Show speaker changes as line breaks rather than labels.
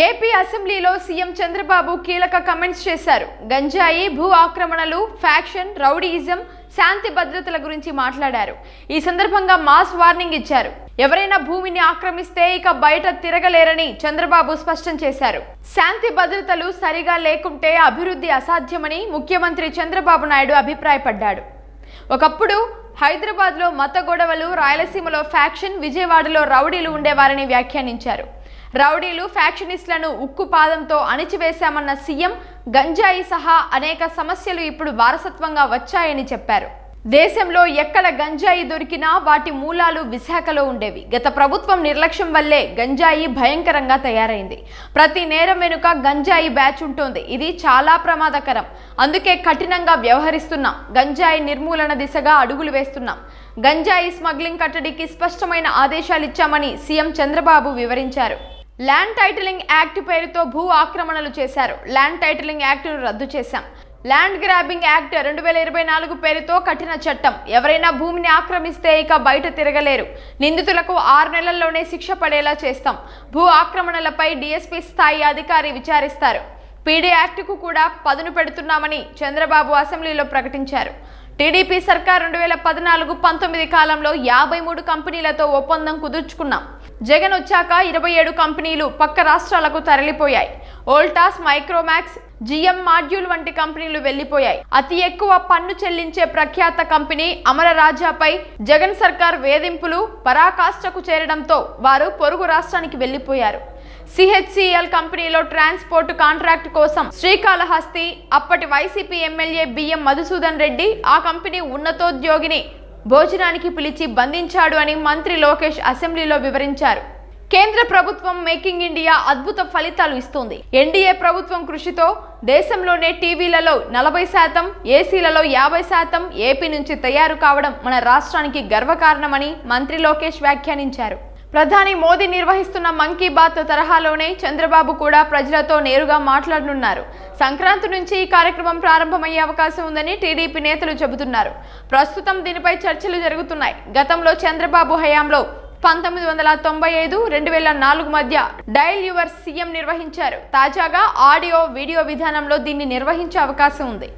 AP అసెంబ్లీలో CM Chandrababu కీలక comments చేశారు. గంజాయి భూ ఆక్రమణలు ఫ్యాక్షన్ రౌడీయిజం శాంతి భద్రతల గురించి మాట్లాడారు. ఈ సందర్భంగా మాస్ వార్నింగ్ ఇచ్చారు. ఎవరైనా భూమిని ఆక్రమిస్తే ఇక బయట తిరగలేరని చంద్రబాబు స్పష్టం చేశారు. శాంతి భద్రతలు సరిగా లేకుంటే అభివృద్ధి అసాధ్యమని ముఖ్యమంత్రి చంద్రబాబు నాయుడు అభిప్రాయపడ్డాడు. ఒకప్పుడు హైదరాబాద్లో మత గొడవలు రాయలసీమలో ఫ్యాక్షన్ విజయవాడలో రౌడీలు ఉండేవారని వ్యాఖ్యానించారు. రౌడీలు ఫ్యాక్షనిస్టులను ఉక్కు పాదంతో అణిచివేశామన్న సీఎం గంజాయి సహా అనేక సమస్యలు ఇప్పుడు వారసత్వంగా వచ్చాయని చెప్పారు. దేశంలో ఎక్కడ గంజాయి దొరికినా వాటి మూలాలు విశాఖలో ఉండేవి. గత ప్రభుత్వం నిర్లక్ష్యం వల్లే గంజాయి భయంకరంగా తయారైంది. ప్రతి నేరం వెనుక గంజాయి బ్యాచ్ ఉంటుంది. ఇది చాలా ప్రమాదకరం. అందుకే కఠినంగా వ్యవహరిస్తున్నాం. గంజాయి నిర్మూలన దిశగా అడుగులు వేస్తున్నాం. గంజాయి స్మగ్లింగ్ కట్టడికి స్పష్టమైన ఆదేశాలు ఇచ్చామని సీఎం చంద్రబాబు వివరించారు. ల్యాండ్ టైటిలింగ్ యాక్ట్ పేరుతో భూ ఆక్రమణలు చేశారు. ల్యాండ్ టైటిలింగ్ యాక్ట్ను రద్దు చేశాం. ల్యాండ్ గ్రాబింగ్ యాక్ట్ రెండు వేల ఇరవై నాలుగు పేరుతో కఠిన చట్టం. ఎవరైనా భూమిని ఆక్రమిస్తే ఇక బయట తిరగలేరు. నిందితులకు ఆరు నెలల్లోనే శిక్ష పడేలా చేస్తాం. భూ ఆక్రమణలపై డీఎస్పీ స్థాయి అధికారి విచారిస్తారు. పీడీ యాక్ట్కు కూడా పదును పెడుతున్నామని చంద్రబాబు అసెంబ్లీలో ప్రకటించారు. టీడీపీ సర్కార్ రెండు వేల పద్నాలుగు పంతొమ్మిది కాలంలో యాభై మూడు కంపెనీలతో ఒప్పందం కుదుర్చుకున్నాం. జగన్ వచ్చాక ఇరవై ఏడు కంపెనీలు పక్క రాష్ట్రాలకు తరలిపోయాయి. ఓల్టాస్ మైక్రోమాక్స్ జిఎం మాడ్యూల్ వంటి కంపెనీలు వెళ్ళిపోయాయి అతి ఎక్కువ పన్ను చెల్లించే ప్రఖ్యాత కంపెనీ అమర రాజాపై జగన్ సర్కార్ వేధింపులు పరాకాష్ఠకు చేరడంతో వారు పొరుగు రాష్ట్రానికి వెళ్ళిపోయారు సిహెచ్సిఎల్ కంపెనీలో ట్రాన్స్పోర్ట్ కాంట్రాక్ట్ కోసం శ్రీకాళహస్తి అప్పటి YCP MLA B M Madhusudan Reddy ఆ కంపెనీ ఉన్నతోద్యోగిని భోజనానికి పిలిచి బంధించాడు అని మంత్రి లోకేష్ అసెంబ్లీలో వివరించారు. కేంద్ర ప్రభుత్వం మేకింగ్ ఇండియా అద్భుత ఫలితాలు ఇస్తుంది. ఎన్డీఏ ప్రభుత్వం కృషితో దేశంలోనే టీవీలలో నలభై శాతం ఏసీలలో యాభై శాతం ఏపీ నుంచి తయారు కావడం మన రాష్ట్రానికి గర్వకారణమని మంత్రి లోకేష్ వ్యాఖ్యానించారు. ప్రధాని మోదీ నిర్వహిస్తున్న మన్ కీ బాత్ తరహాలోనే చంద్రబాబు కూడా ప్రజలతో నేరుగా మాట్లాడనున్నారు. సంక్రాంతి నుంచి ఈ కార్యక్రమం ప్రారంభమయ్యే అవకాశం ఉందని టీడీపీ నేతలు చెబుతున్నారు. ప్రస్తుతం దీనిపై చర్చలు జరుగుతున్నాయి. గతంలో చంద్రబాబు హయాంలో పంతొమ్మిది వందల తొంభై ఐదు రెండు వేల నాలుగు మధ్య డైల్ యువర్ సీఎం నిర్వహించారు. తాజాగా ఆడియో వీడియో విధానంలో దీన్ని నిర్వహించే అవకాశం ఉంది.